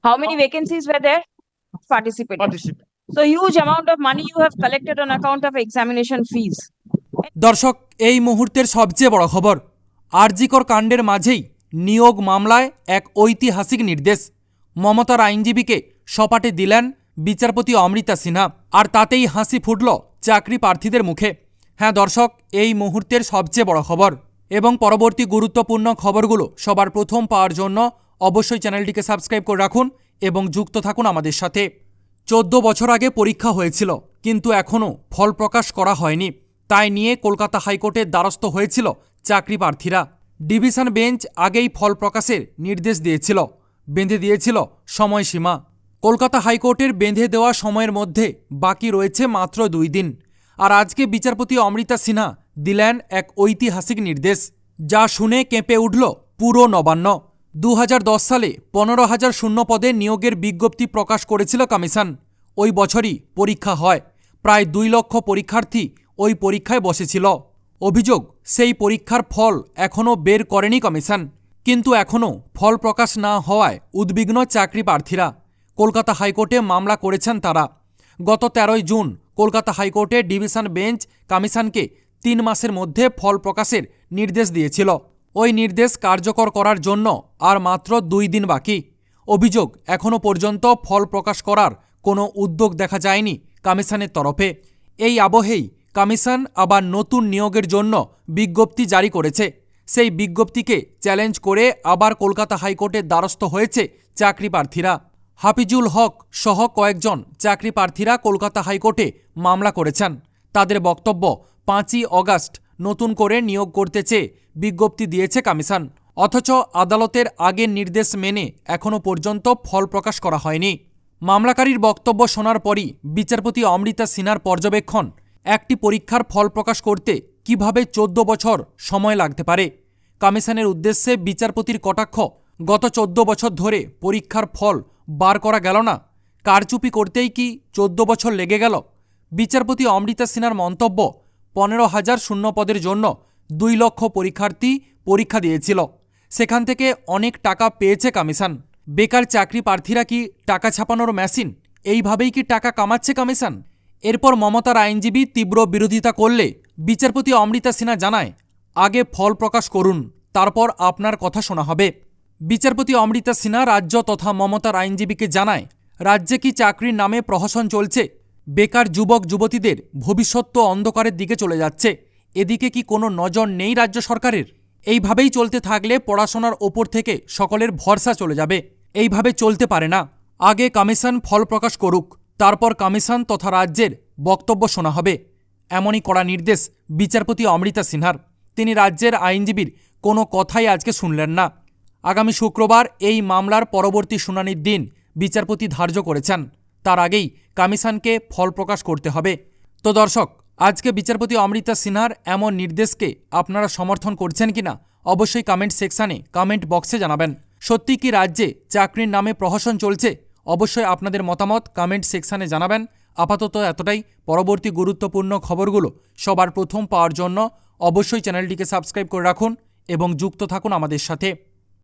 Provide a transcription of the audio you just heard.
How many vacancies were there? Participated. participate. So huge amount of money you have collected on account of examination fees. দর্শক এই মুহূর্তের সবচেয়ে বড় খবর আরজিকর কাণ্ডের মাঝেই নিয়োগ মামলায় এক ঐতিহাসিক নির্দেশ মমতার আইনজীবীকে সপাটে দিলেন বিচারপতি অমৃতা সিনহা আর তাতেই হাসি ফুটল চাকরি প্রার্থীদের মুখে হ্যাঁ দর্শক এই মুহূর্তের সবচেয়ে বড় খবর এবং পরবর্তী গুরুত্বপূর্ণ খবরগুলো সবার প্রথম পাওয়ার জন্য অবশ্যই চ্যানেলটিকে সাবস্ক্রাইব করে রাখুন এবং যুক্ত থাকুন আমাদের সাথে। চোদ্দ বছর আগে পরীক্ষা হয়েছিল, কিন্তু এখনও ফল প্রকাশ করা হয়নি। তাই নিয়ে কলকাতা হাইকোর্টের দ্বারস্থ হয়েছিল চাকরি প্রার্থীরা। ডিভিশন বেঞ্চ আগেই ফল প্রকাশের নির্দেশ দিয়েছিল, বেঁধে দিয়েছিল সময়সীমা। কলকাতা হাইকোর্টের বেঁধে দেওয়া সময়ের মধ্যে বাকি রয়েছে মাত্র দুই দিন। আর আজকে বিচারপতি অমৃতা সিনহা দিলেন এক ঐতিহাসিক নির্দেশ, যা শুনে কেঁপে উঠল পুরো নবান্ন। দু হাজার দশ সালে পনেরো হাজার শূন্য পদে নিয়োগের বিজ্ঞপ্তি প্রকাশ করেছিল কমিশন। ওই বছরই পরীক্ষা হয়। প্রায় দুই লক্ষ পরীক্ষার্থী ওই পরীক্ষায় বসেছিল। অভিযোগ, সেই পরীক্ষার ফল এখনও বের করেনি কমিশন। কিন্তু এখনও ফল প্রকাশ না হওয়ায় উদ্বিগ্ন চাকরি প্রার্থীরা। কলকাতা হাইকোর্টে মামলা করেছেন তারা। গত তেরোই জুন কলকাতা হাইকোর্টে ডিভিশন বেঞ্চ কমিশনকে তিন মাসের মধ্যে ফল প্রকাশের নির্দেশ দিয়েছিল। ওই নির্দেশ কার্যকর করার জন্য আর মাত্র দুই দিন বাকি। অভিযোগ এখনও পর্যন্ত ফল প্রকাশ করার কোনো উদ্যোগ দেখা যায়নি কমিশনের তরফে। এই আবহেই কমিশন আবার নতুন নিয়োগের জন্য বিজ্ঞপ্তি জারি করেছে। সেই বিজ্ঞপ্তিকে চ্যালেঞ্জ করে আবার কলকাতা হাইকোর্টের দ্বারস্থ হয়েছে চাকরি প্রার্থীরা। হাফিজুল হক সহ কয়েকজন চাকরি প্রার্থীরা কলকাতা হাইকোর্টে মামলা করেছেন। তাদের বক্তব্য পাঁচই অগাস্ট নতুন করে নিয়োগ করতে চেয়ে বিজ্ঞপ্তি দিয়েছে কমিশন। অথচ আদালতের আগের নির্দেশ মেনে এখনও পর্যন্ত ফল প্রকাশ করা হয়নি। মামলাকারীর বক্তব্য শোনার পরই বিচারপতি অমৃতা সিনহার পর্যবেক্ষণ, একটি পরীক্ষার ফল প্রকাশ করতে কীভাবে চোদ্দ বছর সময় লাগতে পারে? কমিশনের উদ্দেশ্যে বিচারপতির কটাক্ষ, গত চোদ্দ বছর ধরে পরীক্ষার ফল বার করা গেল না? কারচুপি করতেই কি চোদ্দ বছর লেগে গেল? বিচারপতি অমৃতা সিনহার মন্তব্য, পনেরো হাজার শূন্য পদের জন্য দুই লক্ষ পরীক্ষার্থী পরীক্ষা দিয়েছিল। সেখান থেকে অনেক টাকা পেয়েছে কমিশন বেকার চাকরি প্রার্থীরা কি টাকা ছাপানোর মেশিন? এইভাবেই কি টাকা কামাচ্ছে কমিশন এরপর মমতার আইনজীবী তীব্র বিরোধিতা করলে বিচারপতি অমৃতা সিনহা জানায়, আগে ফল প্রকাশ করুন, তারপর আপনার কথা শোনা হবে। বিচারপতি অমৃতা সিনহা রাজ্য তথা মমতার আইনজীবীকে জানায়, রাজ্যে কি চাকরির নামে প্রহসন চলছে? বেকার যুবক যুবতীদের ভবিষ্যৎ তো অন্ধকারের দিকে চলে যাচ্ছে। এদিকে কি কোনো নজর নেই রাজ্য সরকারের? এইভাবেই চলতে থাকলে পড়াশোনার ওপর থেকে সকলের ভরসা চলে যাবে। এইভাবে চলতে পারে না। আগে কমিশন ফল প্রকাশ করুক, তারপর কমিশন তথা রাজ্যের বক্তব্য শোনা হবে। এমনই কড়া নির্দেশ বিচারপতি অমৃতা সিনহার। তিনি রাজ্যের আইনজীবীর কোনো কথাই আজকে শুনলেন না। আগামী শুক্রবার এই মামলার পরবর্তী শুনানির দিন বিচারপতি ধার্য করেছেন। তার আগেই কমিশনকে ফল প্রকাশ করতে হবে। তো দর্শক আজকে বিচারপতি অমৃতা সিনহার এমন নির্দেশকে আপনারা সমর্থন করছেন কিনা, অবশ্যই কমেন্ট সেকশানে কমেন্ট বক্সে জানাবেন। সত্যি কি রাজ্যে চাকরির নামে প্রহসন চলছে? অবশ্যই আপনাদের মতামত কমেন্ট সেকশানে জানাবেন। আপাতত এতটাই। পরবর্তী গুরুত্বপূর্ণ খবরগুলো সবার প্রথম পাওয়ার জন্য অবশ্যই চ্যানেলটিকে সাবস্ক্রাইব করে রাখুন এবং যুক্ত থাকুন আমাদের সাথে।